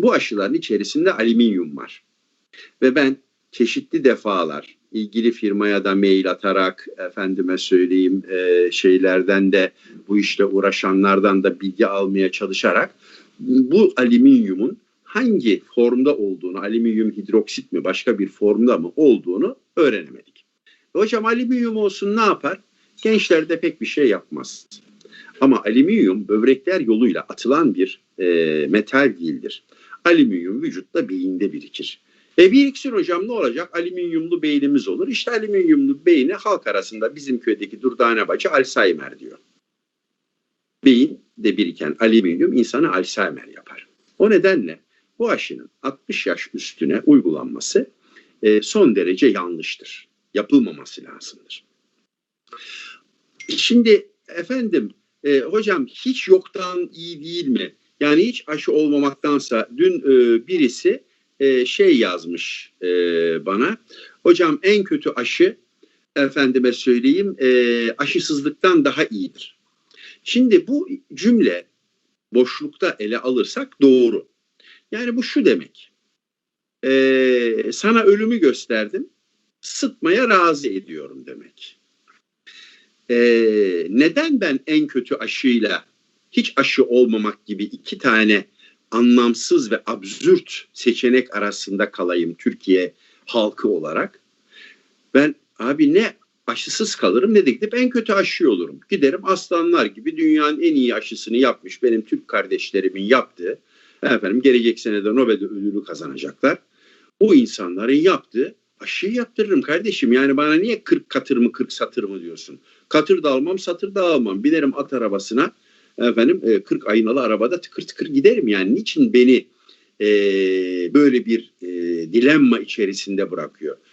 Bu aşıların içerisinde alüminyum var. Ve ben çeşitli defalar ilgili firmaya da mail atarak efendime söyleyeyim e, şeylerden de bu işle uğraşanlardan da bilgi almaya çalışarak bu alüminyumun hangi formda olduğunu, alüminyum hidroksit mi başka bir formda mı olduğunu öğrenemedik. Hocam alüminyum olsun ne yapar? Gençlerde pek bir şey yapmaz. Ama alüminyum böbrekler yoluyla atılan bir e, metal değildir. Alüminyum vücutta beyinde birikir. E biriksin hocam ne olacak? Alüminyumlu beynimiz olur. İşte alüminyumlu beyni halk arasında bizim köydeki durdane bacı Alzheimer diyor. Beyin de biriken alüminyum insanı Alzheimer yapar. O nedenle bu aşının 60 yaş üstüne uygulanması e, son derece yanlıştır. Yapılmaması lazımdır. Şimdi efendim e, hocam hiç yoktan iyi değil mi? Yani hiç aşı olmamaktansa dün e, birisi e, şey yazmış e, bana. Hocam en kötü aşı efendime söyleyeyim e, aşısızlıktan daha iyidir. Şimdi bu cümle boşlukta ele alırsak doğru. Yani bu şu demek. E, sana ölümü gösterdim, sıtmaya razı ediyorum demek. E, neden ben en kötü aşıyla hiç aşı olmamak gibi iki tane anlamsız ve absürt seçenek arasında kalayım Türkiye halkı olarak. Ben abi ne aşısız kalırım ne de gidip en kötü aşı olurum. Giderim aslanlar gibi dünyanın en iyi aşısını yapmış benim Türk kardeşlerimin yaptığı efendim gelecek senede Nobel ödülü kazanacaklar. O insanların yaptığı aşıyı yaptırırım kardeşim. Yani bana niye 40 katır mı 40 satır mı diyorsun? Katır da almam satır da almam. Binerim at arabasına efendim 40 aynalı arabada tıkır tıkır giderim. Yani niçin beni e, böyle bir e, dilemma içerisinde bırakıyor?